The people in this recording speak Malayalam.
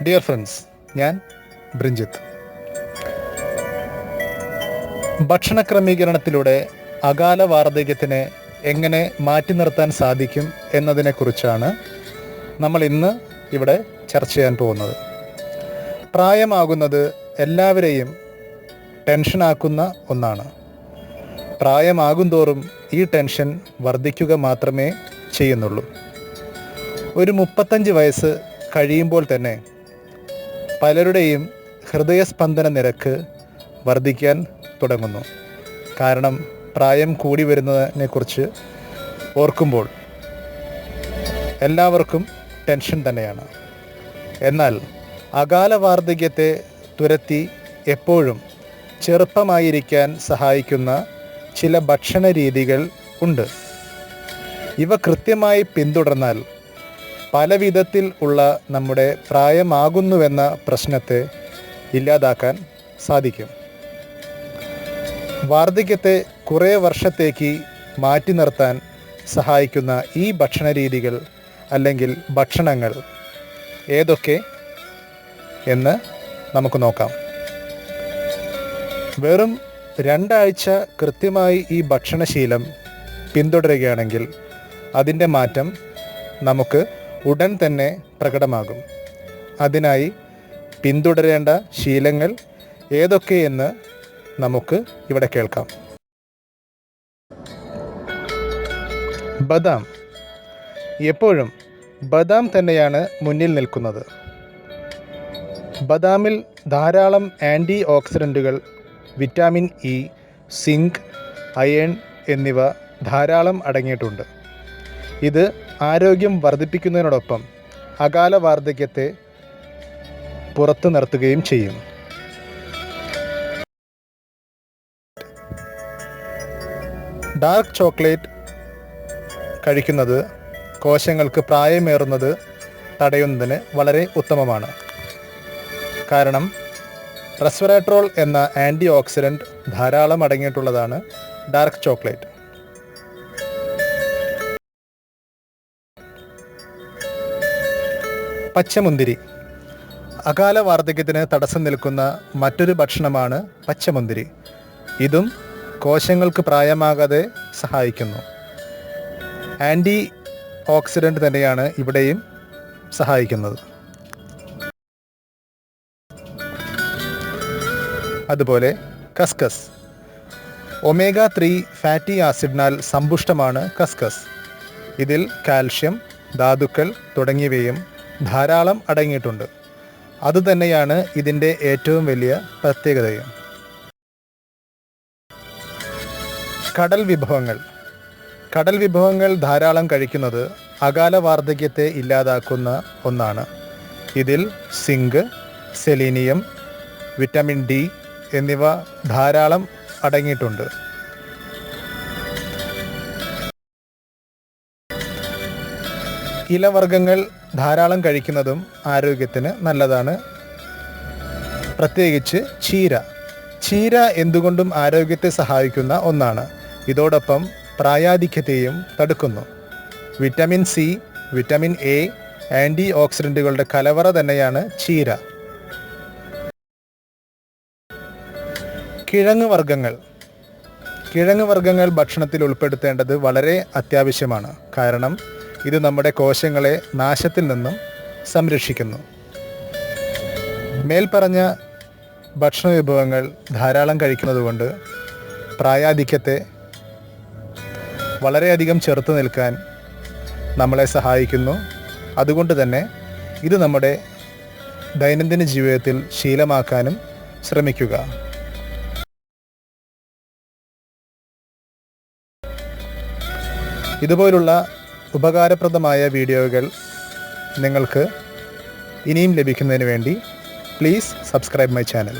ഡിയർ ഫ്രണ്ട്സ് ഞാൻ ബ്രിഞ്ചിത്ത്. ഭക്ഷണ ക്രമീകരണത്തിലൂടെ അകാല വാർദ്ധക്യത്തിനെ എങ്ങനെ മാറ്റി നിർത്താൻ സാധിക്കും എന്നതിനെക്കുറിച്ചാണ് നമ്മൾ ഇന്ന് ഇവിടെ ചർച്ച ചെയ്യാൻ പോകുന്നത്. പ്രായമാകുന്നത് എല്ലാവരെയും ടെൻഷനാക്കുന്ന ഒന്നാണ്. പ്രായമാകും തോറും ഈ ടെൻഷൻ വർദ്ധിക്കുക മാത്രമേ ചെയ്യുന്നുള്ളൂ. ഒരു മുപ്പത്തഞ്ച് വയസ്സ് കഴിയുമ്പോൾ തന്നെ പലരുടെയും ഹൃദയസ്പന്ദന നിരക്ക് വർദ്ധിക്കാൻ തുടങ്ങുന്നു. കാരണം പ്രായം കൂടി വരുന്നതിനെക്കുറിച്ച് ഓർക്കുമ്പോൾ എല്ലാവർക്കും ടെൻഷൻ തന്നെയാണ്. എന്നാൽ അകാല വാർദ്ധക്യത്തെ തുരത്തി എപ്പോഴും ചെറുപ്പമായിരിക്കാൻ സഹായിക്കുന്ന ചില ഭക്ഷണ രീതികൾ ഉണ്ട്. ഇവ കൃത്യമായി പിന്തുടർന്നാൽ പല വിധത്തിൽ ഉള്ള നമ്മുടെ പ്രായമാകുന്നുവെന്ന പ്രശ്നത്തെ ഇല്ലാതാക്കാൻ സാധിക്കും. വാർദ്ധക്യത്തെ കുറേ വർഷത്തേക്ക് മാറ്റി നിർത്താൻ സഹായിക്കുന്ന ഈ ഭക്ഷണ രീതികൾ അല്ലെങ്കിൽ ഭക്ഷണങ്ങൾ ഏതൊക്കെ എന്ന് നമുക്ക് നോക്കാം. വെറും രണ്ടാഴ്ച കൃത്യമായി ഈ ഭക്ഷണശീലം പിന്തുടരുകയാണെങ്കിൽ അതിന്റെ മാറ്റം നമുക്ക് ഉടൻ തന്നെ പ്രകടമാകും. അതിനായി പിന്തുടരേണ്ട ശീലങ്ങൾ ഏതൊക്കെയെന്ന് നമുക്ക് ഇവിടെ കേൾക്കാം. ബദാം. എപ്പോഴും ബദാം തന്നെയാണ് മുന്നിൽ നിൽക്കുന്നത്. ബദാമിൽ ധാരാളം ആന്റി ഓക്സിഡന്റുകൾ വിറ്റാമിൻ ഇ സിങ്ക് അയൺ എന്നിവ ധാരാളം അടങ്ങിയിട്ടുണ്ട്. ഇത് ആരോഗ്യം വർദ്ധിപ്പിക്കുന്നതിനോടൊപ്പം അകാല വാർദ്ധക്യത്തെ പുറത്തു നിർത്തുകയും ചെയ്യും. ഡാർക്ക് ചോക്ലേറ്റ് കഴിക്കുന്നത് കോശങ്ങൾക്ക് പ്രായമേറുന്നത് തടയുന്നതിന് വളരെ ഉത്തമമാണ്. കാരണം റെസ്വറാട്രോൾ എന്ന ആന്റി ഓക്സിഡന്റ് ധാരാളം അടങ്ങിയിട്ടുള്ളതാണ് ഡാർക്ക് ചോക്ലേറ്റ് പച്ചമുന്തിരി. അകാല വാർദ്ധക്യത്തിന് തടസ്സം നിൽക്കുന്ന മറ്റൊരു ഭക്ഷണമാണ് പച്ചമുന്തിരി. ഇതും കോശങ്ങൾക്ക് പ്രായമാകാതെ സഹായിക്കുന്നു. ആന്റി ഓക്സിഡന്റ് തന്നെയാണ് ഇവിടെയും സഹായിക്കുന്നത്. അതുപോലെ കസ്കസ്. ഒമേഗ ത്രീ ഫാറ്റി ആസിഡിനാൽ സമ്പുഷ്ടമാണ് കസ്കസ്. ഇതിൽ കാൽഷ്യം ധാതുക്കൾ തുടങ്ങിയവയും ധാരാളം അടങ്ങിയിട്ടുണ്ട്. അതുതന്നെയാണ് ഇതിന്റെ ഏറ്റവും വലിയ പ്രത്യേകതയും. കടൽ വിഭവങ്ങൾ. കടൽ വിഭവങ്ങൾ ധാരാളം കഴിക്കുന്നത് അകാല വാർദ്ധക്യത്തെ ഇല്ലാതാക്കുന്ന ഒന്നാണ്. ഇതിൽ സിങ്ക് സെലീനിയം വിറ്റാമിൻ ഡി എന്നിവ ധാരാളം അടങ്ങിയിട്ടുണ്ട്. ഇലവർഗങ്ങൾ ധാരാളം കഴിക്കുന്നതും ആരോഗ്യത്തിന് നല്ലതാണ്. പ്രത്യേകിച്ച് ചീര. ചീര എന്തുകൊണ്ടും ആരോഗ്യത്തെ സഹായിക്കുന്ന ഒന്നാണ്. ഇതോടൊപ്പം പ്രായാധിക്യത്തെയും തടുക്കുന്നു. Vitamin C vitamin A anti ഓക്സിഡന്റുകളുടെ കലവറ തന്നെയാണ് ചീര. കിഴങ്ങ് വർഗങ്ങൾ. കിഴങ്ങ് വർഗങ്ങൾ ഭക്ഷണത്തിൽ ഉൾപ്പെടുത്തേണ്ടത് വളരെ അത്യാവശ്യമാണ്. കാരണം ഇത് നമ്മുടെ കോശങ്ങളെ നാശത്തിൽ നിന്നും സംരക്ഷിക്കുന്നു. മേൽപ്പറഞ്ഞ ഭക്ഷണ വിഭവങ്ങൾ ധാരാളം കഴിക്കുന്നതുകൊണ്ട് പ്രായാധിക്യത്തെ വളരെയധികം ചെറുത്ത് നിൽക്കാൻ നമ്മളെ സഹായിക്കുന്നു. അതുകൊണ്ട് തന്നെ ഇത് നമ്മുടെ ദൈനംദിന ജീവിതത്തിൽ ശീലമാക്കാനും ശ്രമിക്കുക. ഇതുപോലുള്ള ഉപകാരപ്രദമായ വീഡിയോകൾ നിങ്ങൾക്ക് ഇനിയും ലഭിക്കുന്നതിന് വേണ്ടി പ്ലീസ് സബ്സ്ക്രൈബ് മൈ ചാനൽ.